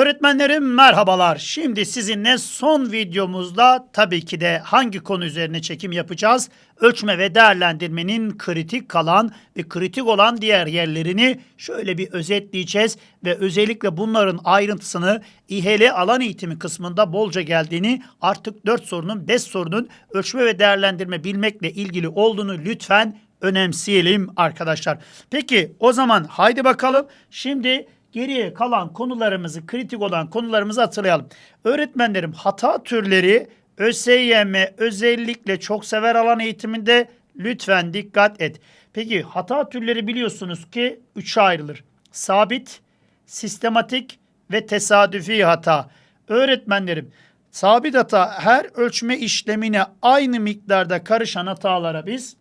Öğretmenlerim merhabalar. Şimdi sizinle son videomuzda tabii ki de hangi konu üzerine çekim yapacağız? Ölçme ve değerlendirmenin kritik kalan ve kritik olan diğer yerlerini şöyle bir özetleyeceğiz ve özellikle bunların ayrıntısını İHL alan eğitimi kısmında bolca geldiğini artık 4 sorunun 5 sorunun ölçme ve değerlendirme bilmekle ilgili olduğunu lütfen önemseyelim arkadaşlar. Peki o zaman haydi bakalım. Şimdi geriye kalan konularımızı, kritik olan konularımızı hatırlayalım. Öğretmenlerim hata türleri ÖSYM özellikle çok sever alan eğitiminde lütfen dikkat et. Peki hata türleri biliyorsunuz ki üçe ayrılır. Sabit, sistematik ve tesadüfi hata. Öğretmenlerim sabit hata her ölçme işlemine aynı miktarda karışan hatalara biz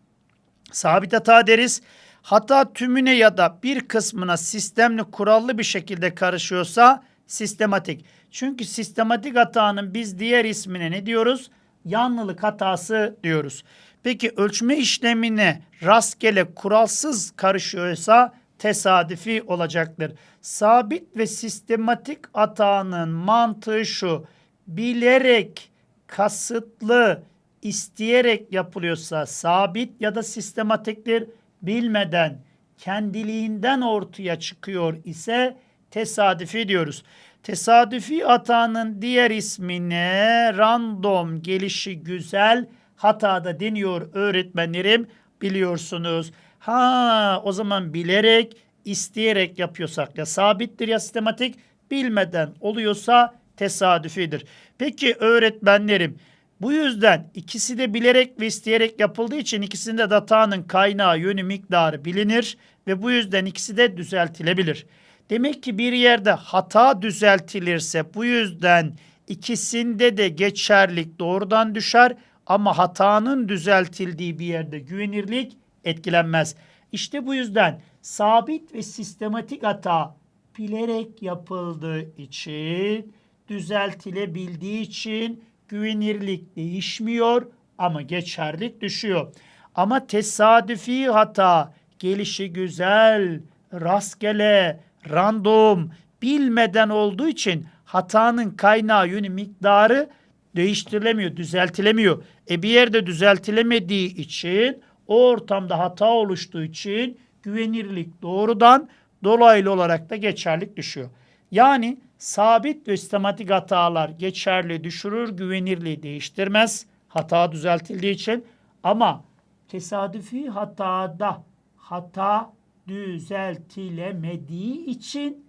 sabit hata deriz. Hata tümüne ya da bir kısmına sistemli kurallı bir şekilde karışıyorsa sistematik. Çünkü sistematik hatanın biz diğer ismine ne diyoruz? Yanlılık hatası diyoruz. Peki ölçme işlemine rastgele kuralsız karışıyorsa tesadüfi olacaktır. Sabit ve sistematik hatanın mantığı şu. Bilerek, kasıtlı, isteyerek yapılıyorsa sabit ya da sistematiktir. Bilmeden, kendiliğinden ortaya çıkıyor ise tesadüfi diyoruz. Tesadüfi hatanın diğer ismine random gelişi güzel hatada deniyor öğretmenlerim biliyorsunuz. Ha o zaman bilerek, isteyerek yapıyorsak ya sabittir ya sistematik, bilmeden oluyorsa tesadüfidir. Peki öğretmenlerim bu yüzden ikisi de bilerek ve isteyerek yapıldığı için ikisinde de hatanın kaynağı, yönü, miktarı bilinir ve bu yüzden ikisi de düzeltilebilir. Demek ki bir yerde hata düzeltilirse bu yüzden ikisinde de geçerlik doğrudan düşer ama hatanın düzeltildiği bir yerde güvenirlik etkilenmez. İşte bu yüzden sabit ve sistematik hata bilerek yapıldığı için düzeltilebildiği için güvenirlik değişmiyor ama geçerlik düşüyor. Ama tesadüfi hata gelişi güzel, rastgele, random, bilmeden olduğu için hatanın kaynağı yönü miktarı değiştirilemiyor, düzeltilemiyor. E bir yerde düzeltilemediği için o ortamda hata oluştuğu için güvenirlik doğrudan dolaylı olarak da geçerlik düşüyor. Yani sabit ve sistematik hatalar geçerli düşürür, güvenirliği değiştirmez. Hata düzeltildiği için ama tesadüfi hatada hata düzeltilemediği için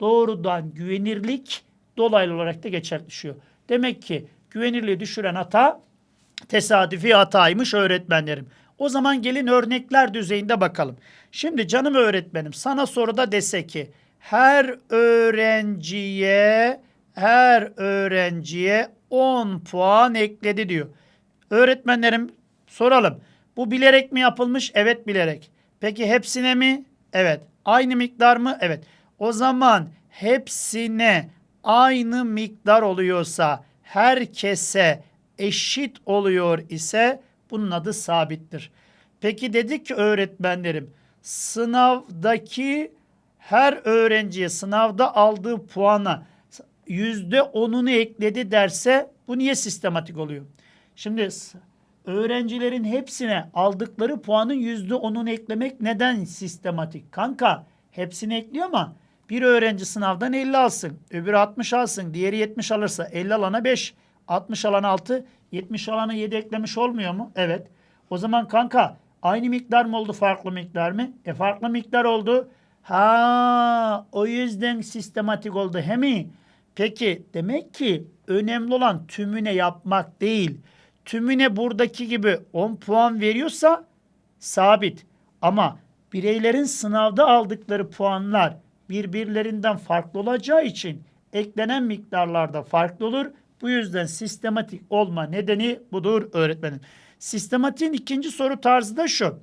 doğrudan güvenirlik dolaylı olarak da geçerli. Demek ki güvenirliği düşüren hata tesadüfi hataymış öğretmenlerim. O zaman gelin örnekler düzeyinde bakalım. Şimdi canım öğretmenim sana soruda dese ki her öğrenciye her öğrenciye 10 puan ekledi diyor. Öğretmenlerim soralım. Bu bilerek mi yapılmış? Evet bilerek. Peki hepsine mi? Evet. Aynı miktar mı? Evet. O zaman hepsine aynı miktar oluyorsa herkese eşit oluyor ise bunun adı sabittir. Peki dedik ki öğretmenlerim sınavdaki her öğrenciye sınavda aldığı puana yüzde onunu ekledi derse bu niye sistematik oluyor? Şimdi öğrencilerin hepsine aldıkları puanın yüzde onunu eklemek neden sistematik? Kanka hepsini ekliyor ama bir öğrenci sınavdan 50 alsın, öbürü 60 alsın, diğeri 70 alırsa 50 alana 5, 60 alana 6, 70 alana 7 eklemiş olmuyor mu? Evet. O zaman kanka aynı miktar mı oldu farklı miktar mı? E farklı miktar oldu. Ha o yüzden sistematik oldu he mi? Peki demek ki önemli olan tümüne yapmak değil. Tümüne buradaki gibi 10 puan veriyorsa sabit. Ama bireylerin sınavda aldıkları puanlar birbirlerinden farklı olacağı için eklenen miktarlarda farklı olur. Bu yüzden sistematik olma nedeni budur öğretmenim. Sistematiğin ikinci soru tarzı da şu.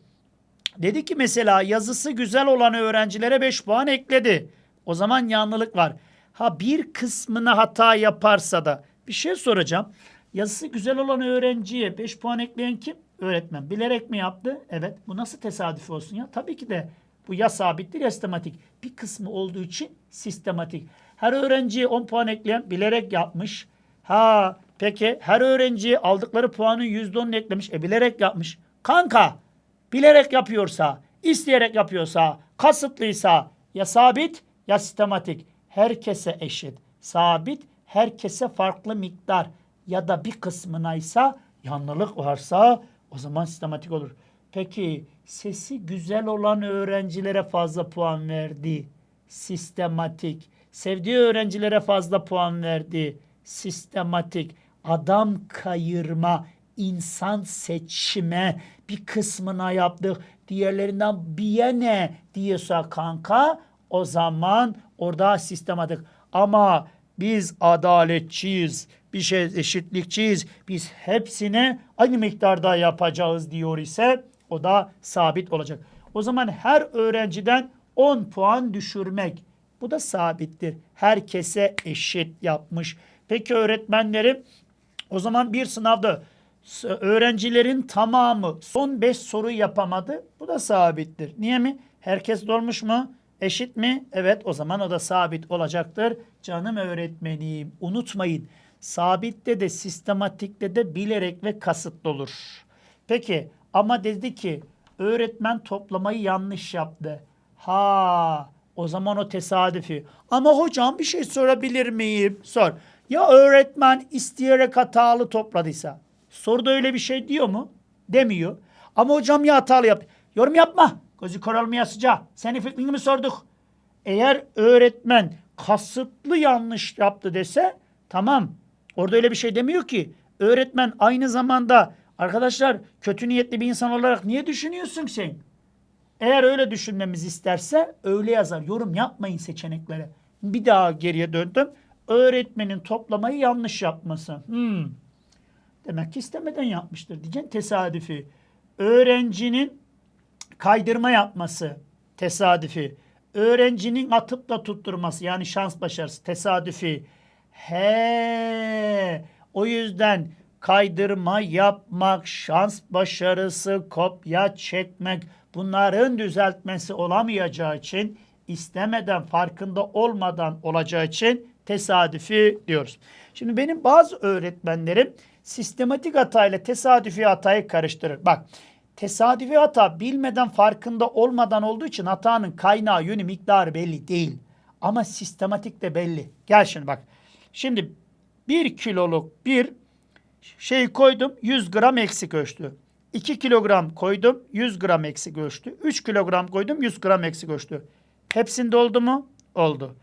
Dedi ki mesela yazısı güzel olan öğrencilere 5 puan ekledi. O zaman yanlılık var. Ha bir kısmına hata yaparsa da bir şey soracağım. Yazısı güzel olan öğrenciye 5 puan ekleyen kim? Öğretmen. Bilerek mi yaptı? Evet. Bu nasıl tesadüf olsun ya? Tabii ki de bu ya sabittir ya sistematik. Bir kısmı olduğu için sistematik. Her öğrenciye 10 puan ekleyen bilerek yapmış. Ha peki her öğrenciye aldıkları puanın %10'unu eklemiş. E bilerek yapmış. Kanka bilerek yapıyorsa, isteyerek yapıyorsa, kasıtlıysa ya sabit ya sistematik. Herkese eşit. Sabit herkese farklı miktar ya da bir kısmına ise yanlılık varsa o zaman sistematik olur. Peki sesi güzel olan öğrencilere fazla puan verdi. Sistematik. Sevdiği öğrencilere fazla puan verdi. Sistematik. Adam kayırma, insan seçme bir kısmına yaptık. Diğerlerinden bir ne diyorsa kanka o zaman orada sistematik. Ama biz adaletçiyiz, bir şey eşitlikçiyiz. Biz hepsini aynı miktarda yapacağız diyor ise o da sabit olacak. O zaman her öğrenciden 10 puan düşürmek. Bu da sabittir. Herkese eşit yapmış. Peki öğretmenlerim o zaman bir sınavda öğrencilerin tamamı son 5 soru yapamadı. Bu da sabittir. Niye mi? Herkes dolmuş mu? Eşit mi? Evet o zaman o da sabit olacaktır. Canım öğretmenim unutmayın. Sabitte de sistematikte de bilerek ve kasıtlı olur. Peki ama dedi ki öğretmen toplamayı yanlış yaptı. Ha o zaman o tesadüfi. Ama hocam bir şey sorabilir miyim? Sor. Ya öğretmen isteyerek hatalı topladıysa? Soruda öyle bir şey diyor mu? Demiyor. Ama hocam ya hatalı yaptı. Yorum yapma. Gözü koralmaya sıcağı. Senin fikrini mi sorduk? Eğer öğretmen kasıtlı yanlış yaptı dese tamam. Orada öyle bir şey demiyor ki. Öğretmen aynı zamanda arkadaşlar kötü niyetli bir insan olarak niye düşünüyorsun sen? Eğer öyle düşünmemizi isterse öyle yazar. Yorum yapmayın seçeneklere. Bir daha geriye döndüm. Öğretmenin toplamayı yanlış yapması. Hmm. Demek ki istemeden yapmıştır diyeceksin. Tesadüfi. Öğrencinin kaydırma yapması. Tesadüfi. Öğrencinin atıp da tutturması yani şans başarısı. Tesadüfi. He. O yüzden kaydırma yapmak, şans başarısı, kopya çekmek bunların düzeltmesi olamayacağı için istemeden farkında olmadan olacağı için tesadüfi diyoruz. Şimdi benim bazı öğretmenlerim sistematik hatayla tesadüfi hatayı karıştırır. Bak tesadüfi hata bilmeden farkında olmadan olduğu için hatanın kaynağı yönü miktarı belli değil. Ama sistematik de belli. Gel şimdi bak. Şimdi bir kiloluk bir şey koydum 100 gram eksik ölçtü. 2 kilogram koydum 100 gram eksik ölçtü. 3 kilogram koydum 100 gram eksik ölçtü. Hepsinde oldu mu? Oldu.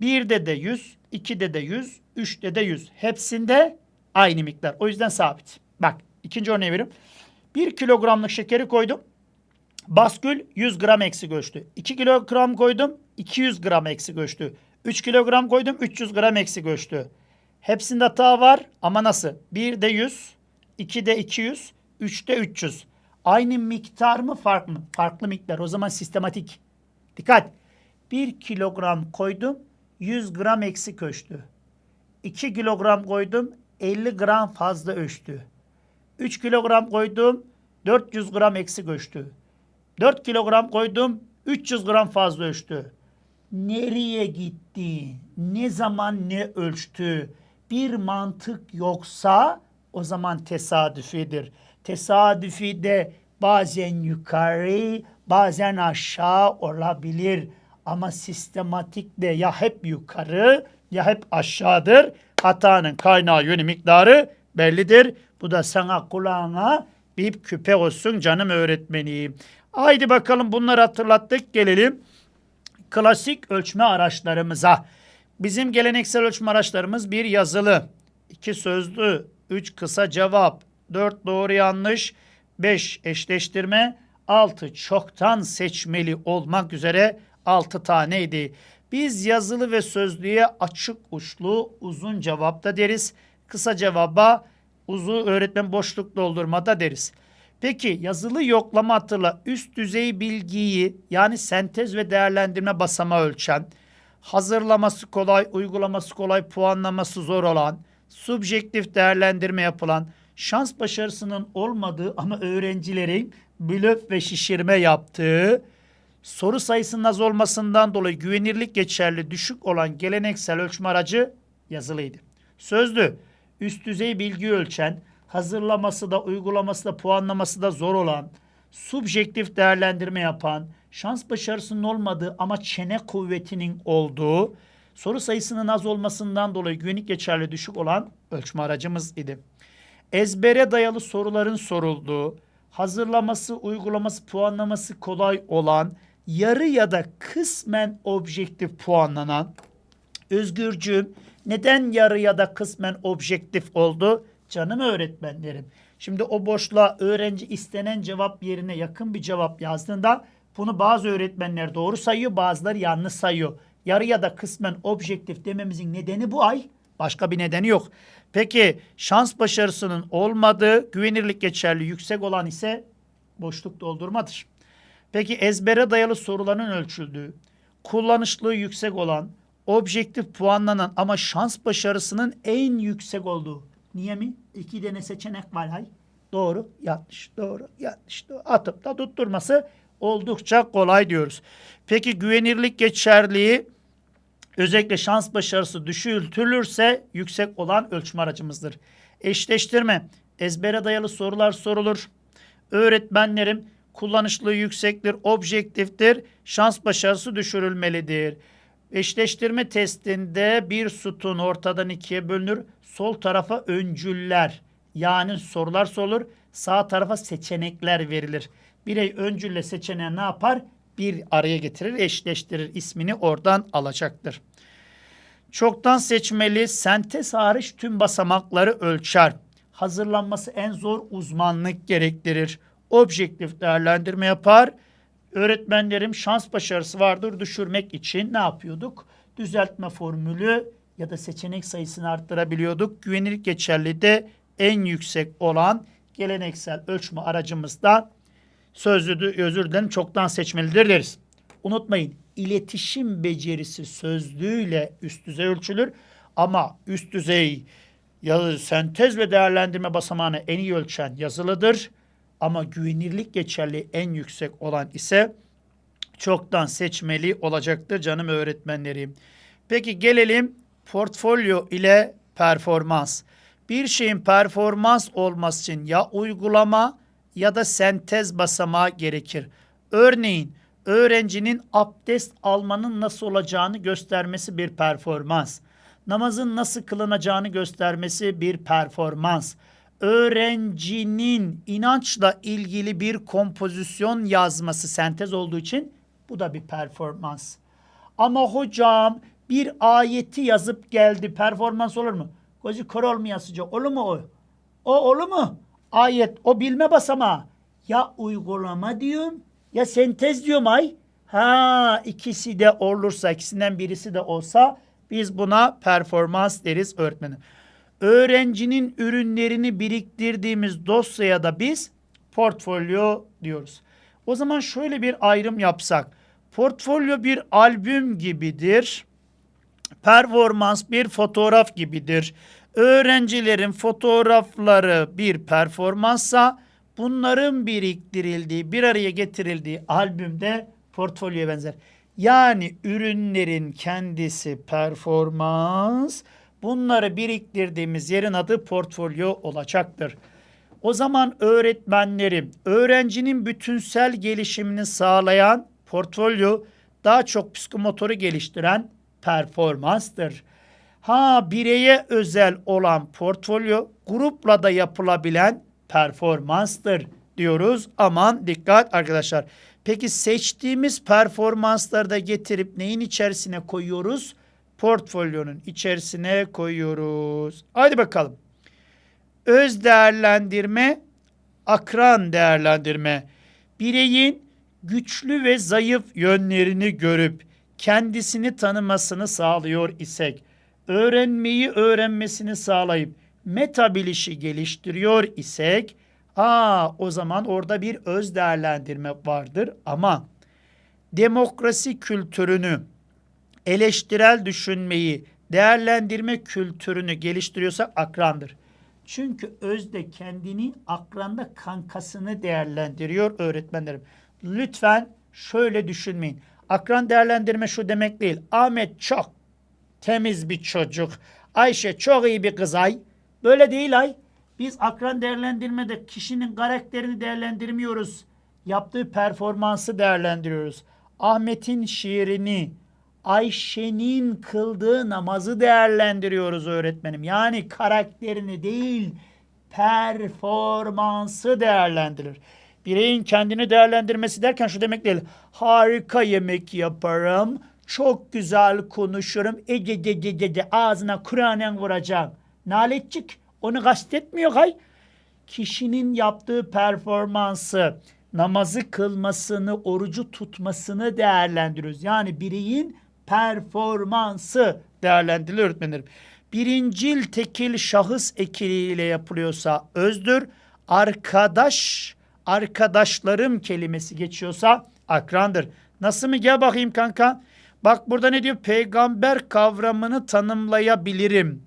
1'de de 100, 2'de de 100, 3'te de 100. Hepsinde aynı miktar. O yüzden sabit. Bak ikinci örneği vereyim. 1 kilogramlık şekeri koydum. Baskül 100 gram eksik ölçtü. 2 kilogram koydum 200 gram eksik ölçtü. 3 kilogram koydum 300 gram eksik ölçtü. Hepsinde hata var ama nasıl? 1'de 100, 2'de 200, 3'te 300. Aynı miktar mı farklı mı? Farklı miktar. O zaman sistematik. Dikkat. 1 kilogram koydum 100 gram eksik ölçtü. 2 kilogram koydum 50 gram fazla ölçtü. 3 kilogram koydum 400 gram eksik ölçtü. 4 kilogram koydum 300 gram fazla ölçtü. Nereye gitti? Ne zaman ne ölçtü? Bir mantık yoksa o zaman tesadüfidir. Tesadüfi de bazen yukarı bazen aşağı olabilir. Ama sistematik de ya hep yukarı ya hep aşağıdır. Hatanın kaynağı yönü miktarı bellidir. Bu da sana kulağına bir küpe olsun canım öğretmenim. Haydi bakalım bunları hatırlattık gelelim klasik ölçme araçlarımıza. Bizim geleneksel ölçme araçlarımız bir yazılı, iki sözlü, üç kısa cevap, dört doğru yanlış, beş eşleştirme, altı çoktan seçmeli olmak üzere altı taneydi. Biz yazılı ve sözlüye açık uçlu uzun cevapta deriz. Kısa cevaba uzun öğretmen boşluk doldurmada deriz. Peki yazılı yoklama hatırla üst düzey bilgiyi yani sentez ve değerlendirme basamağı ölçen, hazırlaması kolay, uygulaması kolay, puanlaması zor olan, subjektif değerlendirme yapılan, şans başarısının olmadığı ama öğrencilerin blöf ve şişirme yaptığı, soru sayısının az olmasından dolayı güvenirlik geçerli düşük olan geleneksel ölçme aracı yazılıydı. Sözlü, üst düzey bilgi ölçen, hazırlaması da uygulaması da puanlaması da zor olan, subjektif değerlendirme yapan, şans başarısının olmadığı ama çene kuvvetinin olduğu, soru sayısının az olmasından dolayı güvenlik geçerli düşük olan ölçme aracımız idi. Ezbere dayalı soruların sorulduğu, hazırlaması, uygulaması, puanlaması kolay olan, yarı ya da kısmen objektif puanlanan, Özgürcüğüm neden yarı ya da kısmen objektif oldu? Canım öğretmenlerim. Şimdi o boşluğa öğrenci istenen cevap yerine yakın bir cevap yazdığında bunu bazı öğretmenler doğru sayıyor bazıları yanlış sayıyor. Yarı ya da kısmen objektif dememizin nedeni bu ay. Başka bir nedeni yok. Peki şans başarısının olmadığı güvenirlik geçerli yüksek olan ise boşluk doldurmadır. Peki ezbere dayalı soruların ölçüldüğü, kullanışlığı yüksek olan, objektif puanlanan ama şans başarısının en yüksek olduğu. Niye mi? İki tane seçenek var hay. Doğru, yanlış, doğru, yanlış. Doğru. Atıp da tutturması oldukça kolay diyoruz. Peki güvenirlik geçerliği özellikle şans başarısı düşürülürse yüksek olan ölçme aracımızdır. Eşleştirme, ezbere dayalı sorular sorulur. Öğretmenlerim kullanışlığı yüksektir, objektiftir, şans başarısı düşürülmelidir. Eşleştirme testinde bir sütun ortadan ikiye bölünür. Sol tarafa öncüller yani sorular sorulur. Sağ tarafa seçenekler verilir. Birey öncülle seçeneği ne yapar? Bir araya getirir, eşleştirir. ismini oradan alacaktır. Çoktan seçmeli sentez hariç tüm basamakları ölçer. Hazırlanması en zor uzmanlık gerektirir. Objektif değerlendirme yapar. Öğretmenlerim şans başarısı vardır düşürmek için ne yapıyorduk? Düzeltme formülü ya da seçenek sayısını arttırabiliyorduk. Güvenilirlik geçerli de en yüksek olan geleneksel ölçme aracımızda sözlü özür dilerim çoktan seçmelidir deriz. Unutmayın iletişim becerisi sözlüğüyle üst düzey ölçülür ama üst düzey ya sentez ve değerlendirme basamağını en iyi ölçen yazılıdır. Ama güvenirlik geçerli en yüksek olan ise çoktan seçmeli olacaktır canım öğretmenlerim. Peki gelelim portfolyo ile performans. Bir şeyin performans olması için ya uygulama ya da sentez basamağı gerekir. Örneğin öğrencinin abdest almanın nasıl olacağını göstermesi bir performans. Namazın nasıl kılınacağını göstermesi bir performans. Öğrencinin inançla ilgili bir kompozisyon yazması sentez olduğu için bu da bir performans. Ama hocam bir ayeti yazıp geldi performans olur mu? Gözü kör olmayasıca olur mu o? O olur mu? Ayet o bilme basamağı. Ya uygulama diyorum ya sentez diyorum ay. Ha ikisi de olursa ikisinden birisi de olsa biz buna performans deriz öğretmenim. Öğrencinin ürünlerini biriktirdiğimiz dosyaya da biz portfolyo diyoruz. O zaman şöyle bir ayrım yapsak. Portfolyo bir albüm gibidir. Performans bir fotoğraf gibidir. Öğrencilerin fotoğrafları bir performansa bunların biriktirildiği, bir araya getirildiği albümde portfolyoya benzer. Yani ürünlerin kendisi performans, bunları biriktirdiğimiz yerin adı portfolyo olacaktır. O zaman öğretmenlerim, öğrencinin bütünsel gelişimini sağlayan portfolyo daha çok psikomotoru geliştiren performanstır. Ha bireye özel olan portfolyo grupla da yapılabilen performanstır diyoruz. Aman dikkat arkadaşlar. Peki seçtiğimiz performansları da getirip neyin içerisine koyuyoruz? Portfolyonun içerisine koyuyoruz. Hadi bakalım. Öz değerlendirme, akran değerlendirme. Bireyin güçlü ve zayıf yönlerini görüp kendisini tanımasını sağlıyor isek, öğrenmeyi öğrenmesini sağlayıp meta bilişi geliştiriyor isek, aa o zaman orada bir öz değerlendirme vardır ama demokrasi kültürünü, eleştirel düşünmeyi, değerlendirme kültürünü geliştiriyorsak akrandır. Çünkü özde kendini akranda kankasını değerlendiriyor öğretmenlerim. Lütfen şöyle düşünmeyin. Akran değerlendirme şu demek değil. Ahmet çok temiz bir çocuk. Ayşe çok iyi bir kız ay. Böyle değil ay. Biz akran değerlendirmede kişinin karakterini değerlendirmiyoruz. Yaptığı performansı değerlendiriyoruz. Ahmet'in şiirini, Ayşe'nin kıldığı namazı değerlendiriyoruz öğretmenim. Yani karakterini değil, performansı değerlendirilir. Bireyin kendini değerlendirmesi derken şu demek değil. Harika yemek yaparım, çok güzel konuşurum, ece ece ece ece ağzına Kur'an'ın vuracağım. Naletçik onu kastetmiyor hay. Kişinin yaptığı performansı, namazı kılmasını, orucu tutmasını değerlendiriyoruz. Yani bireyin performansı değerlendirilir öğretmenlerim. Birincil tekil şahıs ekiliyle yapılıyorsa özdür. Arkadaş, arkadaşlarım kelimesi geçiyorsa akrandır. Nasıl mı? Gel bakayım kanka. Bak burada ne diyor? Peygamber kavramını tanımlayabilirim.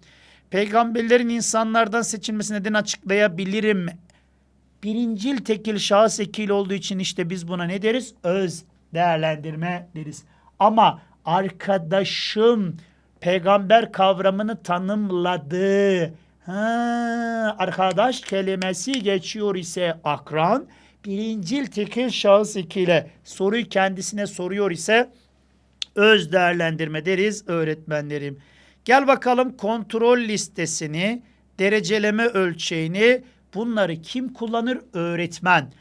Peygamberlerin insanlardan seçilmesi nedeni açıklayabilirim. Birincil tekil şahıs ekil olduğu için işte biz buna ne deriz? Öz değerlendirme deriz. Ama arkadaşım peygamber kavramını tanımladı. Ha, arkadaş kelimesi geçiyor ise akran. Birincil tekil şahıs ekiyle soruyu kendisine soruyor ise öz değerlendirme deriz öğretmenlerim. Gel bakalım kontrol listesini, dereceleme ölçeğini bunları kim kullanır? Öğretmen.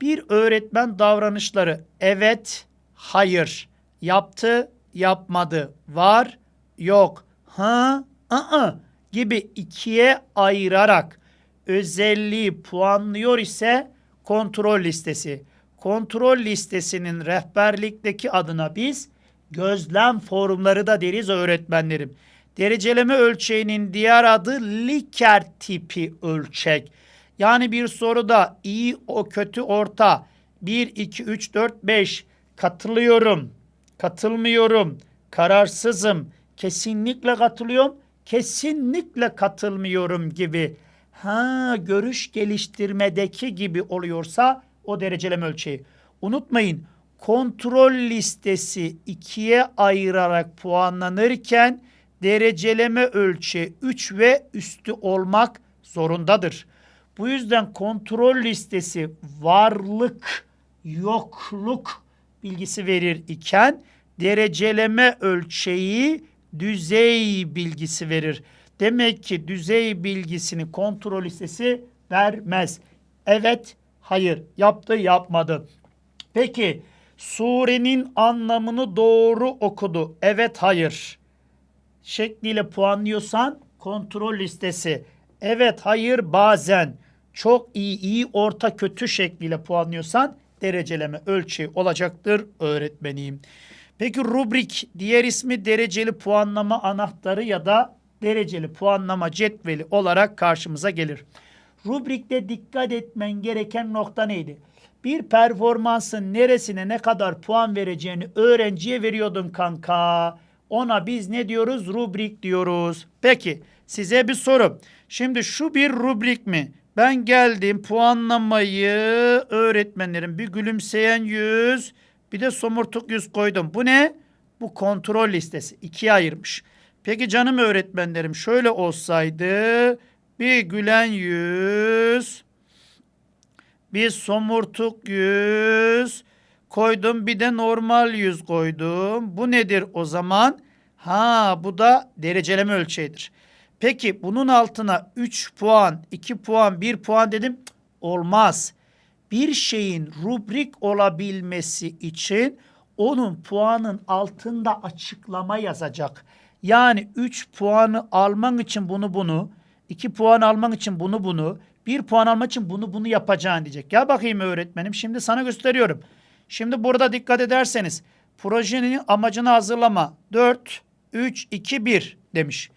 Bir öğretmen davranışları evet, hayır, yaptı, yapmadı, var, yok, ha, ı gibi ikiye ayırarak özelliği puanlıyor ise kontrol listesi. Kontrol listesinin rehberlikteki adına biz gözlem formları da deriz öğretmenlerim. Dereceleme ölçeğinin diğer adı Likert tipi ölçek. Yani bir soruda iyi, o kötü, orta 1, 2, 3, 4, 5 katılıyorum, katılmıyorum, kararsızım, kesinlikle katılıyorum, kesinlikle katılmıyorum gibi. Ha görüş geliştirmedeki gibi oluyorsa o dereceleme ölçeği. Unutmayın kontrol listesi ikiye ayırarak puanlanırken dereceleme ölçeği? 3 ve üstü olmak zorundadır. Bu yüzden kontrol listesi varlık, yokluk bilgisi verir iken dereceleme ölçeği düzey bilgisi verir. Demek ki düzey bilgisini kontrol listesi vermez. Evet, hayır, yaptı, yapmadı. Peki surenin anlamını doğru okudu. Evet, hayır. Şekliyle puanlıyorsan kontrol listesi. Evet, hayır, bazen. Çok iyi, iyi, orta, kötü şekliyle puanlıyorsan dereceleme ölçeği olacaktır öğretmeniyim. Peki rubrik diğer ismi dereceli puanlama anahtarı ya da dereceli puanlama cetveli olarak karşımıza gelir. Rubrikte dikkat etmen gereken nokta neydi? Bir performansın neresine ne kadar puan vereceğini öğrenciye veriyordun kanka. Ona biz ne diyoruz? Rubrik diyoruz. Peki size bir soru. Şimdi şu bir rubrik mi? Ben geldim puanlamayı öğretmenlerim bir gülümseyen yüz bir de somurtuk yüz koydum. Bu ne? Bu kontrol listesi. ikiye ayırmış. Peki canım öğretmenlerim şöyle olsaydı bir gülen yüz bir somurtuk yüz koydum bir de normal yüz koydum. Bu nedir o zaman? Ha bu da dereceleme ölçeğidir. Peki bunun altına 3 puan, 2 puan, 1 puan dedim. Olmaz. Bir şeyin rubrik olabilmesi için onun puanın altında açıklama yazacak. Yani 3 puanı alman için bunu bunu, 2 puan alman için bunu bunu, 1 puan almak için bunu bunu yapacaksın diyecek. Gel bakayım öğretmenim şimdi sana gösteriyorum. Şimdi burada dikkat ederseniz projenin amacını hazırlama 4, 3, 2, 1 demiş.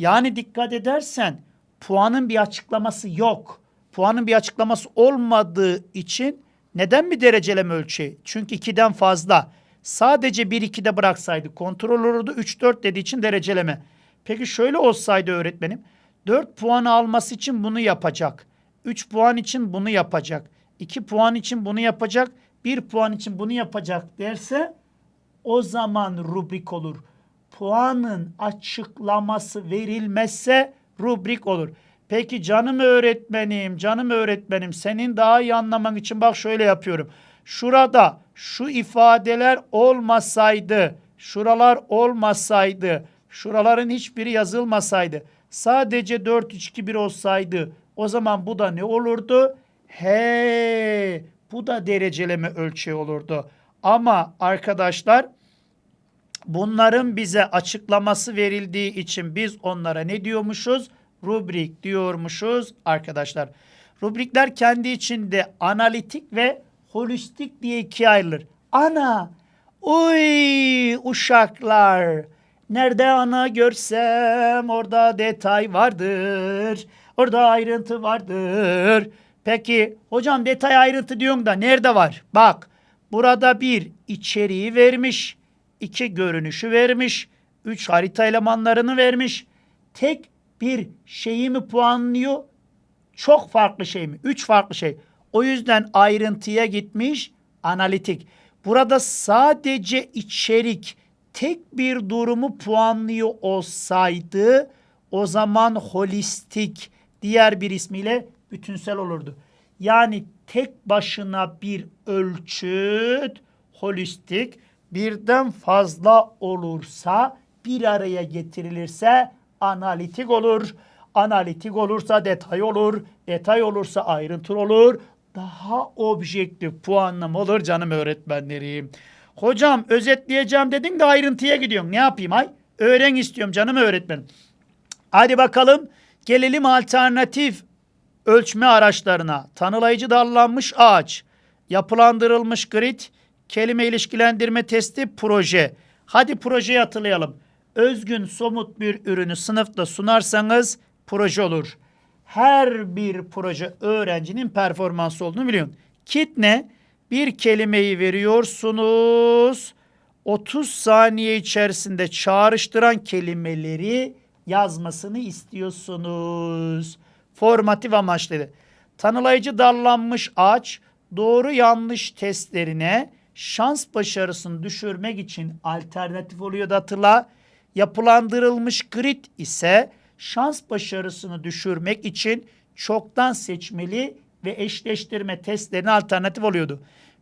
Yani dikkat edersen puanın bir açıklaması yok. Puanın bir açıklaması olmadığı için neden bir dereceleme ölçeği? Çünkü 2'den fazla. Sadece 1-2'de bıraksaydı kontrol olurdu 3-4 dediği için dereceleme. Peki şöyle olsaydı öğretmenim 4 puan alması için bunu yapacak. 3 puan için bunu yapacak. 2 puan için bunu yapacak. bir puan için bunu yapacak derse o zaman rubrik olur. Puanın açıklaması verilmezse rubrik olur. Peki canım öğretmenim, canım öğretmenim senin daha iyi anlaman için bak şöyle yapıyorum. Şurada şu ifadeler olmasaydı, şuralar olmasaydı, şuraların hiçbiri yazılmasaydı, sadece 4-3-2-1 olsaydı o zaman bu da ne olurdu? He, bu da dereceleme ölçeği olurdu. Ama arkadaşlar bunların bize açıklaması verildiği için biz onlara ne diyormuşuz? Rubrik diyormuşuz arkadaşlar. Rubrikler kendi içinde analitik ve holistik diye ikiye ayrılır. Ana, uy uşaklar, nerede ana görsem orada detay vardır, orada ayrıntı vardır. Peki hocam detay ayrıntı diyorsun da nerede var? Bak burada bir içeriği vermiş, iki görünüşü vermiş, üç harita elemanlarını vermiş. Tek bir şeyi mi puanlıyor? Çok farklı şey mi? Üç farklı şey. O yüzden ayrıntıya gitmiş analitik. Burada sadece içerik tek bir durumu puanlıyor olsaydı o zaman holistik diğer bir ismiyle bütünsel olurdu. Yani tek başına bir ölçüt holistik birden fazla olursa bir araya getirilirse analitik olur. Analitik olursa detay olur. Detay olursa ayrıntı olur. Daha objektif puanlama olur canım öğretmenlerim. Hocam özetleyeceğim dedin de ayrıntıya gidiyorum. Ne yapayım ay? Öğren istiyorum canım öğretmenim. Hadi bakalım gelelim alternatif ölçme araçlarına. Tanılayıcı dallanmış ağaç, yapılandırılmış grid, kelime ilişkilendirme testi, proje. Hadi projeyi hatırlayalım. Özgün somut bir ürünü sınıfta sunarsanız proje olur. Her bir proje öğrencinin performansı olduğunu biliyorsun. Kit ne? Bir kelimeyi veriyorsunuz. 30 saniye içerisinde çağrıştıran kelimeleri yazmasını istiyorsunuz. Formatif amaçları. Tanılayıcı dallanmış ağaç doğru yanlış testlerine şans başarısını düşürmek için alternatif oluyordu hatırla. Yapılandırılmış grid ise şans başarısını düşürmek için çoktan seçmeli ve eşleştirme testlerine alternatif oluyordu.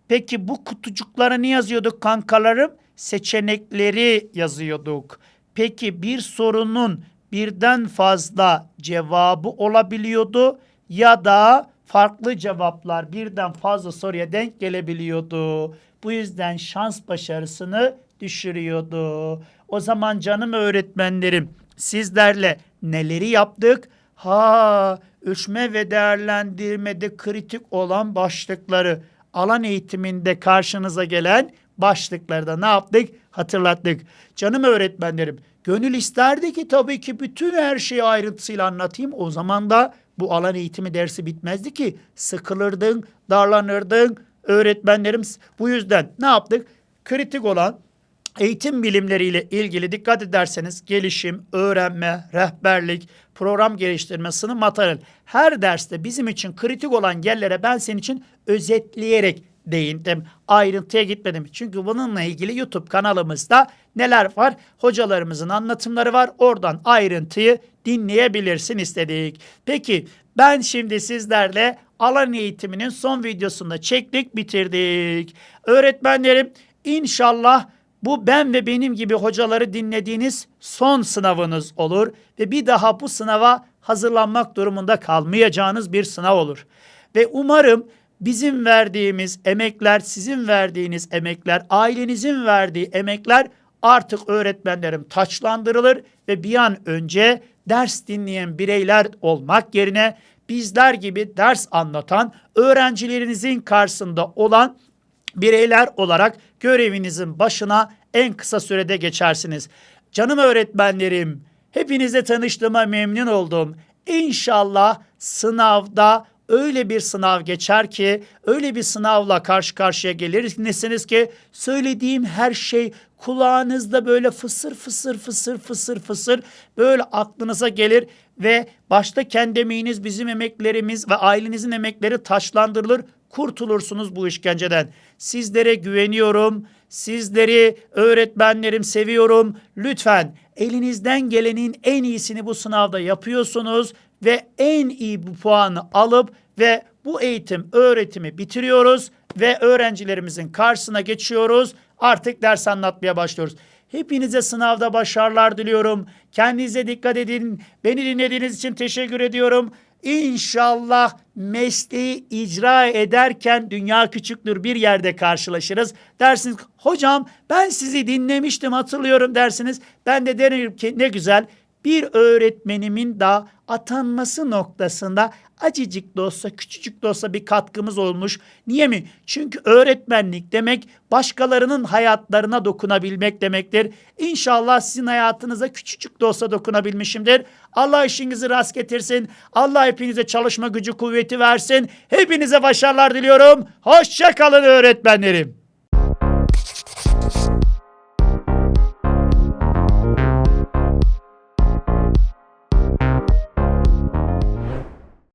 Peki bu kutucuklara ne yazıyorduk kankalarım? Seçenekleri yazıyorduk. Peki bir sorunun birden fazla cevabı olabiliyordu ya da farklı cevaplar birden fazla soruya denk gelebiliyordu. Bu yüzden şans başarısını düşürüyordu. O zaman canım öğretmenlerim sizlerle neleri yaptık? Ha, ölçme ve değerlendirmede kritik olan başlıkları alan eğitiminde karşınıza gelen başlıklarda ne yaptık? Hatırlattık. Canım öğretmenlerim, gönül isterdi ki tabii ki bütün her şeyi ayrıntısıyla anlatayım. O zaman da bu alan eğitimi dersi bitmezdi ki. Sıkılırdın, darlanırdın. Öğretmenlerim bu yüzden ne yaptık? Kritik olan eğitim bilimleriyle ilgili dikkat ederseniz gelişim, öğrenme, rehberlik, program geliştirme, sınıf materyal her derste bizim için kritik olan yerlere ben senin için özetleyerek değindim. Ayrıntıya gitmedim. Çünkü bununla ilgili YouTube kanalımızda neler var? Hocalarımızın anlatımları var. Oradan ayrıntıyı dinleyebilirsin istedik. Peki ben şimdi sizlerle alan eğitiminin son videosunda çektik, bitirdik. Öğretmenlerim inşallah bu ben ve benim gibi hocaları dinlediğiniz son sınavınız olur ve bir daha bu sınava hazırlanmak durumunda kalmayacağınız bir sınav olur. Ve umarım bizim verdiğimiz emekler, sizin verdiğiniz emekler, ailenizin verdiği emekler artık öğretmenlerim taçlandırılır ve bir an önce ders dinleyen bireyler olmak yerine bizler gibi ders anlatan öğrencilerinizin karşısında olan bireyler olarak görevinizin başına en kısa sürede geçersiniz. Canım öğretmenlerim, hepinizle tanıştığıma memnun oldum. İnşallah sınavda öyle bir sınav geçer ki, öyle bir sınavla karşı karşıya gelirsiniz ki söylediğim her şey kulağınızda böyle fısır fısır fısır fısır fısır böyle aklınıza gelir ve başta kendi emeğiniz, bizim emeklerimiz ve ailenizin emekleri taşlandırılır kurtulursunuz bu işkenceden. Sizlere güveniyorum. Sizleri öğretmenlerim seviyorum. Lütfen elinizden gelenin en iyisini bu sınavda yapıyorsunuz ve en iyi bu puanı alıp ve bu eğitim öğretimi bitiriyoruz ve öğrencilerimizin karşısına geçiyoruz. Artık ders anlatmaya başlıyoruz. Hepinize sınavda başarılar diliyorum. Kendinize dikkat edin. Beni dinlediğiniz için teşekkür ediyorum. İnşallah mesleği icra ederken dünya küçüktür bir yerde karşılaşırız. Dersiniz hocam ben sizi dinlemiştim hatırlıyorum dersiniz. Ben de derim ki ne güzel bir öğretmenimin da atanması noktasında acıcık da olsa küçücük de olsa bir katkımız olmuş. Niye mi? Çünkü öğretmenlik demek başkalarının hayatlarına dokunabilmek demektir. İnşallah sizin hayatınıza küçücük de olsa dokunabilmişimdir. Allah işinizi rast getirsin. Allah hepinize çalışma gücü kuvveti versin. Hepinize başarılar diliyorum. Hoşça kalın öğretmenlerim.